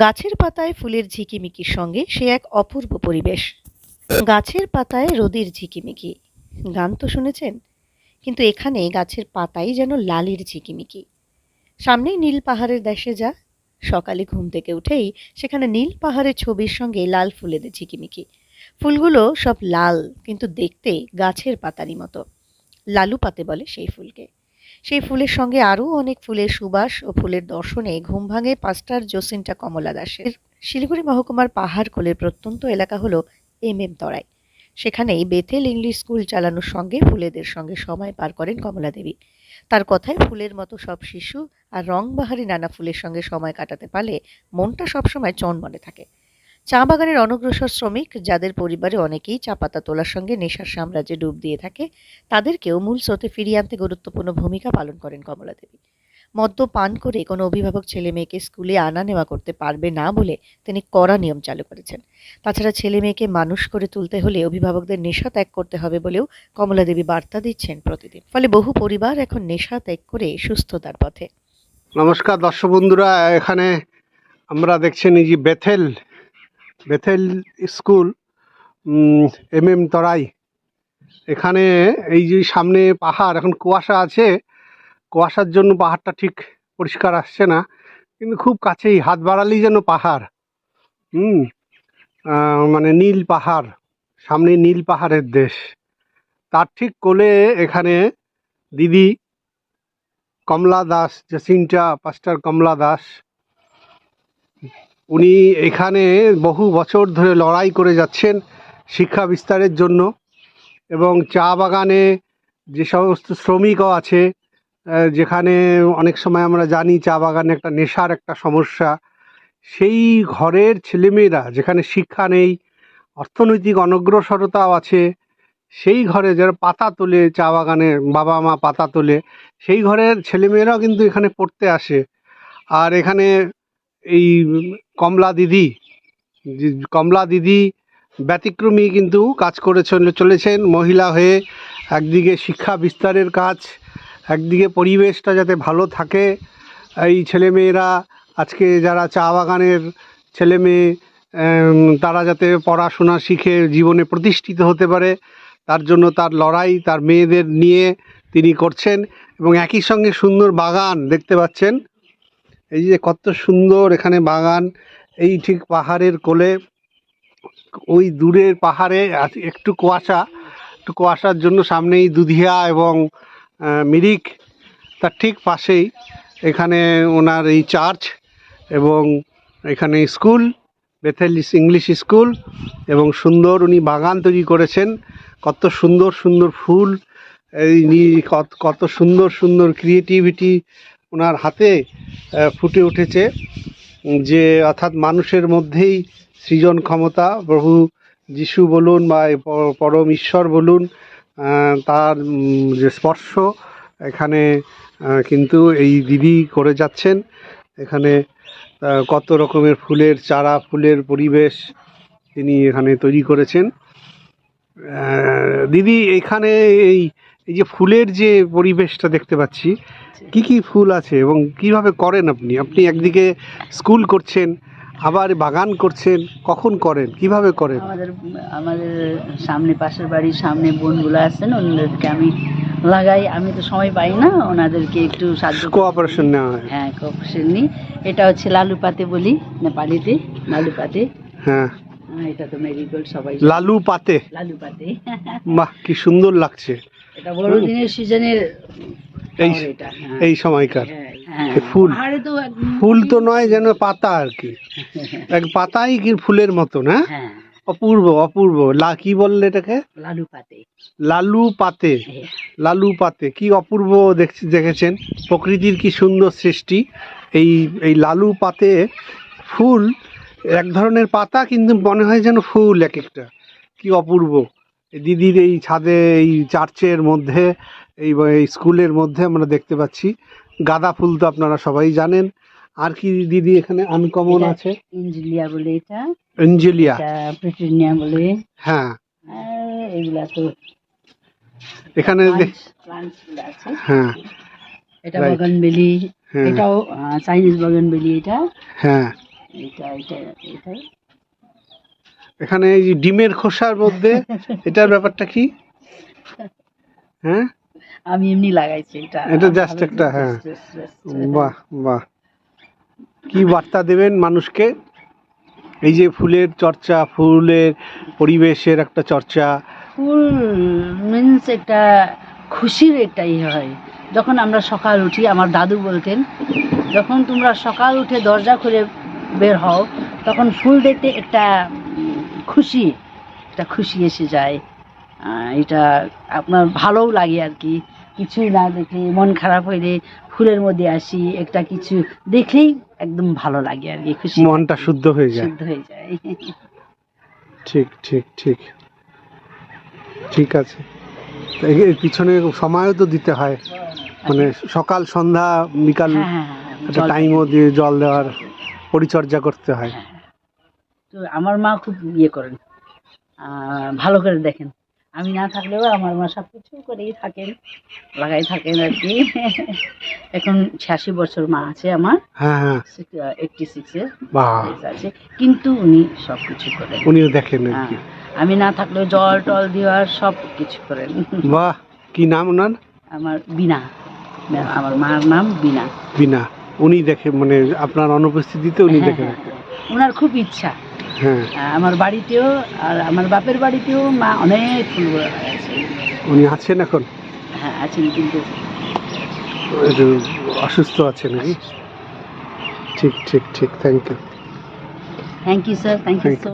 গাছের পাতায় ফুলের ঝিকিমিকির সঙ্গে সে এক অপূর্ব পরিবেশ। গাছের পাতায় রোদের ঝিকিমিকি। গান তো শুনেছেন? কিন্তু এখানে গাছের পাতাই যেন লালির ঝিকিমিকি। সামনেই নীল পাহাড়ের দেশে যা। সকালে ঘুম থেকে উঠেই সেখানে নীল পাহাড়ের ছবির সঙ্গে লাল ফুলেদের ঝিকিমিকি। ফুলগুলো সব লাল, কিন্তু দেখতে গাছের পাতারই মতো। লালু পাতে বলে সেই ফুলকে। সেই ফুলের সঙ্গে আরও অনেক ফুলের সুবাস ও ফুলের দর্শনে ঘুম ভাঙে পাঁচটার জসিন্টা কমলা দাসের। শিলিগুড়ি মহকুমার পাহাড় কোলের প্রত্যন্ত এলাকা হলো এম এম তরাই। সেখানেই বেথেল ইংলিশ স্কুল চালানোর সঙ্গে ফুলেদের সঙ্গে সময় পার করেন কমলা দেবী। তার কথায় ফুলের মতো সব শিশু আর রংবাহারি নানা ফুলের সঙ্গে সময় কাটাতে পারলে মনটা সবসময় চনমনে থাকে। চা বাগানের অনগ্রসর শ্রমিক, যাদের পরিবারে অনেকেই চা পাতা তোলার সঙ্গে নেশার সাম্রাজ্যে ডুব দিয়ে থাকে, তাদেরকেও মূল স্রোতে ফিরিয়ে আনতে গুরুত্বপূর্ণ ভূমিকা পালন করেন কমলা দেবী। মদ্য পান করে কোনো অভিভাবক ছেলে মেয়েকে স্কুলে আনা নেওয়া করতে পারবে না বলে তিনি কড়া নিয়ম চালু করেছেন। তাছাড়া ছেলে মেয়েকে মানুষ করে তুলতে হলে অভিভাবকদের নেশা ত্যাগ করতে হবে বলেও কমলা দেবী বার্তা দিচ্ছেন প্রতিদিন। ফলে বহু পরিবার এখন নেশা ত্যাগ করে সুস্থতার পথে। নমস্কার দর্শক বন্ধুরা, এখানে আমরা দেখছেন এই যে Bethel Bethel school M M Terai এখানে এই যে সামনে পাহাড়, এখন কুয়াশা আছে। কুয়াশার জন্য পাহাড়টা ঠিক পরিষ্কার আসছে না, কিন্তু খুব কাছেই হাত বাড়ালেই যেন পাহাড়। হুম মানে নীল পাহাড়, সামনে নীল পাহাড়ের দেশ। তার ঠিক কোলে এখানে দিদি কমলা দাস জেসিন্টা পাস্টার কমলা দাস উনি এখানে বহু বছর ধরে লড়াই করে যাচ্ছেন শিক্ষা বিস্তারের জন্য এবং চা বাগানে যে সমস্ত শ্রমিকও আছে যেখানে অনেক সময় আমরা জানি চা বাগানে একটা নেশার একটা সমস্যা। সেই ঘরের ছেলেমেয়েরা, যেখানে শিক্ষা নেই, অর্থনৈতিক অনগ্রসরতাও আছে, সেই ঘরে যারা পাতা তোলে চা বাগানে, বাবা মা পাতা তোলে, সেই ঘরের ছেলেমেয়েরাও কিন্তু এখানে পড়তে আসে। আর এখানে এই কমলা দিদি কমলা দিদি ব্যতিক্রমী কিন্তু কাজ করে চলেছেন। মহিলা হয়ে একদিকে শিক্ষা বিস্তারের কাজ, একদিকে পরিবেশটা যাতে ভালো থাকে। এই ছেলেমেয়েরা আজকে যারা চা বাগানের ছেলে মেয়ে তারা যাতে পড়াশোনা শিখে জীবনে প্রতিষ্ঠিত হতে পারে, তার জন্য তার লড়াই, তার মেয়েদের নিয়ে তিনি করছেন এবং একই সঙ্গে সুন্দর বাগান দেখতে পাচ্ছেন। এই যে কত সুন্দর এখানে বাগান, এই ঠিক পাহাড়ের কোলে, ওই দূরের পাহাড়ে একটু কুয়াশা, একটু কুয়াশার জন্য সামনেই দুধিয়া এবং মিরিক, তার ঠিক পাশেই এখানে ওনার এই চার্চ এবং এখানে স্কুল বেথেলিস ইংলিশ স্কুল এবং সুন্দর উনি বাগান তৈরি করেছেন। কত সুন্দর সুন্দর ফুল, এই কত সুন্দর সুন্দর ক্রিয়েটিভিটি ওনার হাতে ফুটে উঠেছে যে, অর্থাৎ মানুষের মধ্যেই সৃজন ক্ষমতা, প্রভু যিশু বলুন বা পরম ঈশ্বর বলুন তার যে স্পর্শ, এখানে কিন্তু এই দিদি করে যাচ্ছেন। এখানে কত রকমের ফুলের চারা, ফুলের পরিবেশ তিনি এখানে তৈরি করেছেন। দিদি, এখানে এই এই যে ফুলের যে পরিবেশটা দেখতে পাচ্ছি কি কি ফুল আছে এবং কীভাবে করেন আপনি? আপনি একদিকে স্কুল করছেন আবার বাগান করছেন কখন করেন? কীভাবে করেন? আমাদের আমাদের সামনে পাশের বাড়ির সামনে বোনগুলো আছেন ওনাদেরকে আমি লাগাই। আমি তো সময় পাই না ওনাদেরকে একটু সাহায্য কোঅপারেশন নেওয়া হয়। হ্যাঁ কোঅপারেশন নিই। এটা হচ্ছে লালু পাতে বলি নেপালিতে লালু পাতে। হ্যাঁ। হ্যাঁ, এটা তো মেরিগোল্ড সবাই লালু পাতে। লালু পাতে। বাহ কি সুন্দর লাগছে। এটা বড়দিনের সিজনের এই হ্যাঁ। এই সময়কার। হ্যাঁ, হ্যাঁ। ফুল। ফুল তো নয় যেন পাতা আর কি। এক পাতাই কি ফুলের মতো না হ্যাঁ। অপূর্ব অপূর্ব। লা কি বললে এটাকে? লালু পাতে। লালু পাতে। লালু পাতে। কি অপূর্ব দেখছি দেখেছেন? প্রকৃতির কি সুন্দর সৃষ্টি। এই এই লালু পাতে ফুল এক ধরনের পাতা কিন্তু মনে হয় যেন ফুল এক একটা। কি অপূর্ব। দিদির এই ছাদে এই চার্চের মধ্যে এই স্কুলের মধ্যে আমরা দেখতে পাচ্ছি। গাঁদা ফুল তো আপনারা সবাই জানেন। আর কি দিদি এখানে আনকমন আছে? ইঞ্জিলিয়া বলে এটা। এঞ্জেলিয়া। এটা প্রিটিনিয়া বলে। হ্যাঁ। এগুলা তো এখানে হ্যাঁ। এটা. বাগানবেলি। হ্যাঁ। এটাও চাইনিজ বাগানবেলি এটা। হ্যাঁ। এটা এটা এটাই এখানে এই যে ডিমের খোসার মধ্যে এটার ব্যাপারটা কি? হ্যাঁ? আমি এমনি লাগাইছি এটা। এটা জাস্ট একটা, হ্যাঁ। বাহ বাহ। কি বার্তা দেবেন মানুষকে? এই যে ফুলের চর্চা ফুলের পরিবেশের একটা চর্চা। ফুল মিন্স একটা খুশির একটা ইয়ে হয়। যখন আমরা সকাল উঠি আমার দাদু বলতেন যখন তোমরা সকাল উঠে দরজা খুলে বের হও তখন ফুল দেখতে একটা খুশি একটা খুশি এসে যায়। এটা আপনার ভালোও লাগে আর কি। কিছুই না দেখলে মন খারাপ হইলে ফুলের মধ্যে আসি একটা কিছু দেখলেই একদম ভালো লাগে আর কি খুশি। মনটা শুদ্ধ হয়ে যায়। শুদ্ধ হয়ে যায়। ঠিক ঠিক ঠিক। ঠিক আছে। এর পিছনে সময়ও তো দিতে হয়। মানে সকাল সন্ধ্যা বিকাল হ্যাঁ, হ্যাঁ, হ্যাঁ, টাইমও দিয়ে জল দেওয়ার পরিচর্যা করতে হ্যাঁ। তো আমার মা খুব ইয়ে করেন। ভালো করে দেখেন। আমি না থাকলেও আমার মা সব কিছু করেই থাকেন লাগাই থাকেন আর কি। এখন ছিয়াশি বছর মা আছে আমার। হ্যাঁ হ্যাঁ। এইটটি সিক্সের আছে। কিন্তু উনি সব কিছু করেন। উনিও দেখেন হ্যাঁ, আমি না থাকলেও জল টল দেওয়ার সব কিছু করেন। বাহ কি নাম ওনার? আমার বিনা। আমার মার নাম বিনা। বিনা। উনি দেখে মানে আপনার অনুপস্থিতিতে উনি হ্যাঁ, দেখে হ্যাঁ, ওনার খুব ইচ্ছা। হ্যাঁ আমার বাড়িতেও আর আমার বাপের বাড়িতেও মা অনেক ফুল লাগাইছে উনি আছেন এখন? হ্যাঁ আছেন কিন্তু। একটু অসুস্থ আছে নাকি? ঠিক ঠিক ঠিক। Thank you thank you sir thank you.